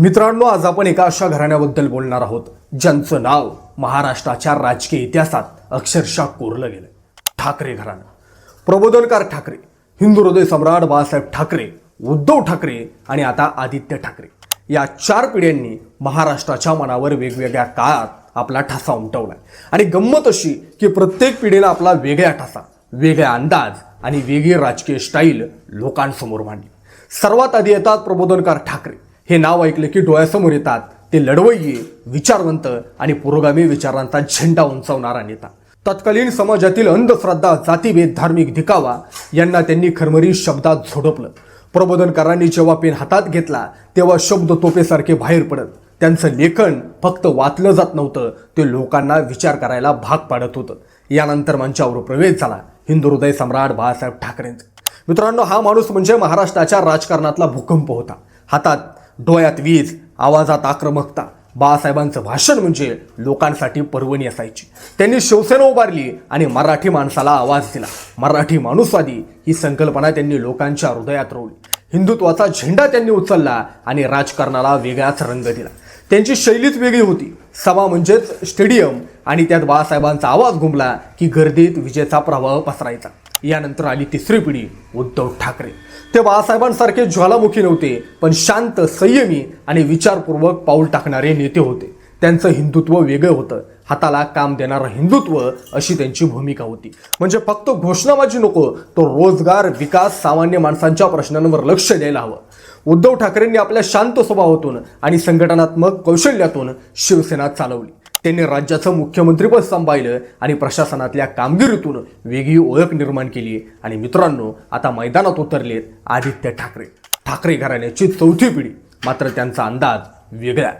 मित्रांनो आज आपण एका अशा घराण्याबद्दल बोलणार आहोत ज्यांचं नाव महाराष्ट्राच्या राजकीय इतिहासात अक्षरशः कोरलं गेलं ठाकरे घराणं. प्रबोधनकार ठाकरे हिंदू हृदय सम्राट बाळासाहेब ठाकरे उद्धव ठाकरे आणि आता आदित्य ठाकरे. या चार पिढ्यांनी महाराष्ट्राच्या मनावर वेगवेगळ्या काळात आपला ठसा उमटवला आणि गंमत अशी की प्रत्येक पिढीला आपला वेगळा ठसा वेगळा अंदाज आणि वेगळी राजकीय स्टाईल लोकांसमोर मांडली. सर्वात आधी येतात प्रबोधनकार ठाकरे. हे नाव ऐकले की डोळ्यासमोर येतात. ते लढवय्ये विचारवंत आणि पुरोगामी विचारांचा झेंडा उंचावणारा नेता. तत्कालीन समाजातील अंधश्रद्धा जातीभेद धार्मिक धिकावा यांना त्यांनी खरमरी शब्दात झोडपलं. प्रबोधनकारांनी जेव्हा पेन हातात घेतला तेव्हा शब्द तोपेसारखे बाहेर पडत. त्यांचं लेखन फक्त वाचलं जात नव्हतं ते लोकांना विचार करायला भाग पाडत होतं. यानंतर मंचावर प्रवेश झाला. हिंदू हृदय सम्राट बाळासाहेब ठाकरेंचा. मित्रांनो हा माणूस म्हणजे महाराष्ट्राच्या राजकारणातला भूकंप होता. हातात डोळ्यात वीज आवाजात आक्रमकता. बाळासाहेबांचं भाषण म्हणजे लोकांसाठी पर्वणी असायची. त्यांनी शिवसेना उभारली आणि मराठी माणसाला आवाज दिला. मराठी माणूसवादी ही संकल्पना त्यांनी लोकांच्या हृदयात रोवली. हिंदुत्वाचा झेंडा त्यांनी उचलला आणि राजकारणाला वेगळाच रंग दिला. त्यांची शैलीच वेगळी होती. सभा म्हणजेच स्टेडियम आणि त्यात बाळासाहेबांचा आवाज घुमला की गर्दीत विजेचा प्रवाह पसरायचा. यानंतर आली तिसरी पिढी उद्धव ठाकरे. ते बाळासाहेबांसारखे ज्वालामुखी नव्हते पण शांत संयमी आणि विचारपूर्वक पाऊल टाकणारे नेते होते. त्यांचं हिंदुत्व वेगळं होतं. हाताला काम देणारं हिंदुत्व अशी त्यांची भूमिका होती. म्हणजे फक्त घोषणाबाजी नको तो रोजगार विकास सामान्य माणसांच्या प्रश्नांवर लक्ष द्यायला हवं. उद्धव ठाकरेंनी आपल्या शांत स्वभावातून आणि संघटनात्मक कौशल्यातून शिवसेना चालवली. त्यांनी राज्याचं मुख्यमंत्रीपद सांभाळलं आणि प्रशासनातल्या कामगिरीतून वेगळी ओळख निर्माण केली. आणि मित्रांनो आता मैदानात उतरलेत आदित्य ठाकरे. ठाकरे घराण्याची चौथी पिढी. मात्र त्यांचा अंदाज वेगळा.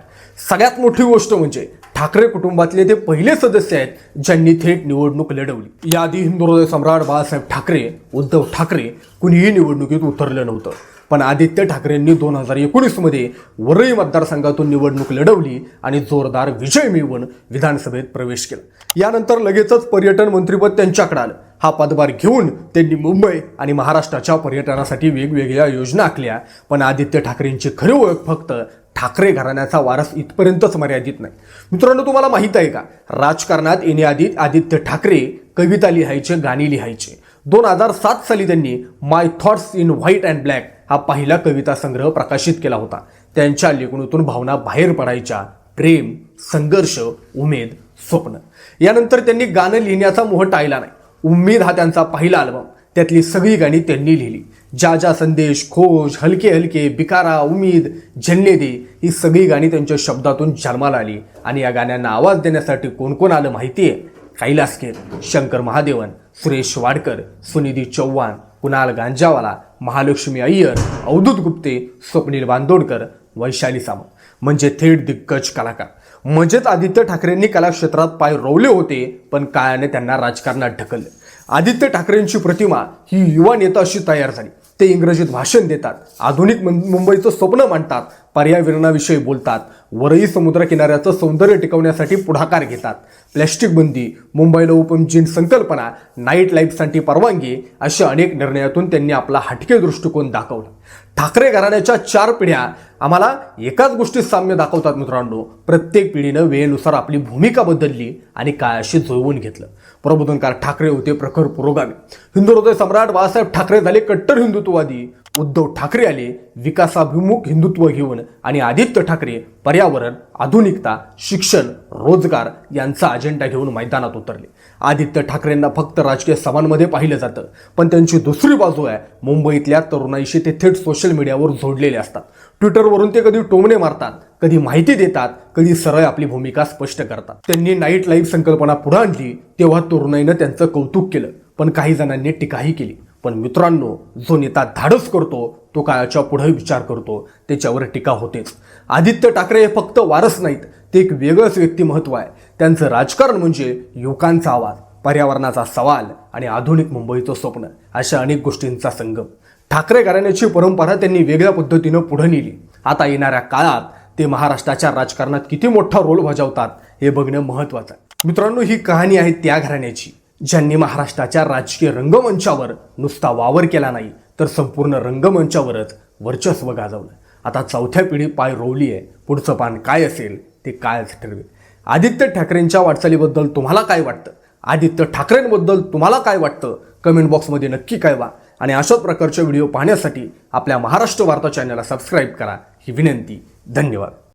सगळ्यात मोठी गोष्ट म्हणजे ठाकरे कुटुंबातले ते पहिले सदस्य आहेत ज्यांनी थेट निवडणूक लढवली. याआधी हिंदू हृदय सम्राट बाळासाहेब ठाकरे उद्धव ठाकरे कुणीही निवडणुकीत उतरलं नव्हतं. पण आदित्य ठाकरेंनी दोन हजार एकोणीसमध्ये वरळी मतदारसंघातून निवडणूक लढवली आणि जोरदार विजय मिळवून विधानसभेत प्रवेश केला. यानंतर लगेचच पर्यटन मंत्रीपद त्यांच्याकडे आलं. हा पदभार घेऊन त्यांनी मुंबई आणि महाराष्ट्राच्या पर्यटनासाठी वेगवेगळ्या योजना आखल्या. पण आदित्य ठाकरेंची खरी ओळख फक्त ठाकरे घराण्याचा वारस इथपर्यंतच मर्यादित नाही. मित्रांनो तुम्हाला माहीत आहे का? राजकारणात येण्याआधी आदित्य ठाकरे कविता लिहायचे गाणी लिहायचे. दोन हजार सात साली त्यांनी my thoughts in white and black हा पहिला कविता संग्रह प्रकाशित केला होता. त्यांच्या लेखणीतून भावना बाहेर पडायच्या. प्रेम संघर्ष उमेद स्वप्न. यानंतर त्यांनी गाणं लिहिण्याचा मोह टाळला नाही. उम्मीद हा त्यांचा पहिला अल्बम त्यातली सगळी गाणी त्यांनी लिहिली. ज्या ज्या संदेश खोज हलके हलके बिकारा उम्मीद झेलने दे ही सगळी गाणी त्यांच्या शब्दातून जन्माला आली. आणि या गाण्यांना आवाज देण्यासाठी कोण कोण आलं माहिती आहे कैलास खेर शंकर महादेवन सुरेश वाडकर सुनिधी चौहान कुणाल गांजावाला महालक्ष्मी अय्यर अवधूत गुप्ते स्वप्नील बांदोडकर वैशाली सामंत म्हणजे थेट दिग्गज कलाकार. म्हणजेच आदित्य ठाकरेंनी कलाक्षेत्रात पाय रोवले होते पण काळाने त्यांना राजकारणात ढकलले. आदित्य ठाकरेंची प्रतिमा ही युवा नेता अशी तयार झाली. ते इंग्रजीत भाषण देतात आधुनिक मुं- मुंबईचं स्वप्न मांडतात पर्यावरणाविषयी बोलतात वरई समुद्रकिनाऱ्याचं सौंदर्य टिकवण्यासाठी पुढाकार घेतात. प्लॅस्टिक बंदी मुंबईला ओपन संकल्पना नाईट लाईफसाठी परवानगी अशा अनेक निर्णयातून त्यांनी आपला हटके दृष्टिकोन दाखवला. ठाकरे घराण्याच्या चार पिढ्या आम्हाला एकाच गोष्टीत साम्य दाखवतात मित्रांनो. प्रत्येक पिढीनं वेळेनुसार आपली भूमिका बदलली आणि काळाशी जुळवून घेतलं. प्रबोधनकार ठाकरे होते प्रखर पुरोगामी. हिंदू हृदय सम्राट बाळासाहेब ठाकरे झाले कट्टर हिंदुत्ववादी. उद्धव ठाकरे आले विकासाभिमुख हिंदुत्व घेऊन आणि आदित्य ठाकरे पर्यावरण आधुनिकता शिक्षण रोजगार यांचा अजेंडा घेऊन मैदानात उतरले. आदित्य ठाकरेंना फक्त राजकीय सभांमध्ये पाहिलं जातं पण त्यांची दुसरी बाजू आहे मुंबईतल्या तरुणाईशी ते थेट सोशल मीडियावर जोडलेले असतात. ट्विटरवरून ते कधी टोमणे मारतात कधी माहिती देतात कधी सरळ आपली भूमिका स्पष्ट करतात. त्यांनी नाईट लाईफ संकल्पना पुढे आणली तेव्हा तरुणाईनं त्यांचं कौतुक केलं पण काही जणांनी टीकाही केली. पण मित्रांनो जो नेता धाडस करतो तो काळाच्या पुढे विचार करतो त्याच्यावर टीका होतेच. आदित्य ठाकरे हे फक्त वारस नाहीत ते एक वेगळंच व्यक्तिमत्व आहे. त्यांचं राजकारण म्हणजे युवकांचा आवाज पर्यावरणाचा सवाल आणि आधुनिक मुंबईचं स्वप्न अशा अनेक गोष्टींचा संगम. ठाकरे घराण्याची परंपरा त्यांनी वेगळ्या पद्धतीनं पुढे नेली. आता येणाऱ्या काळात ते महाराष्ट्राच्या राजकारणात किती मोठा रोल बजावतात हे बघणं महत्वाचं आहे. मित्रांनो ही कहाणी आहे त्या घराण्याची. ज्यांनी महाराष्ट्राच्या राजकीय रंगमंचावर नुसता वावर केला नाही तर संपूर्ण रंगमंचावरच वर्चस्व गाजवलं. आता चौथ्या पिढी पाय रोवली आहे पुढचं पान काय असेल ते कायच ठरवेल. आदित्य ठाकरेंच्या वाटचालीबद्दल तुम्हाला काय वाटतं? आदित्य ठाकरेंबद्दल तुम्हाला काय वाटतं? कमेंट बॉक्समध्ये नक्की कळवा. आणि अशाच प्रकारचे व्हिडिओ पाहण्यासाठी आपल्या महाराष्ट्र वार्ता चॅनलला सबस्क्राईब करा. ही विनंती. धन्यवाद.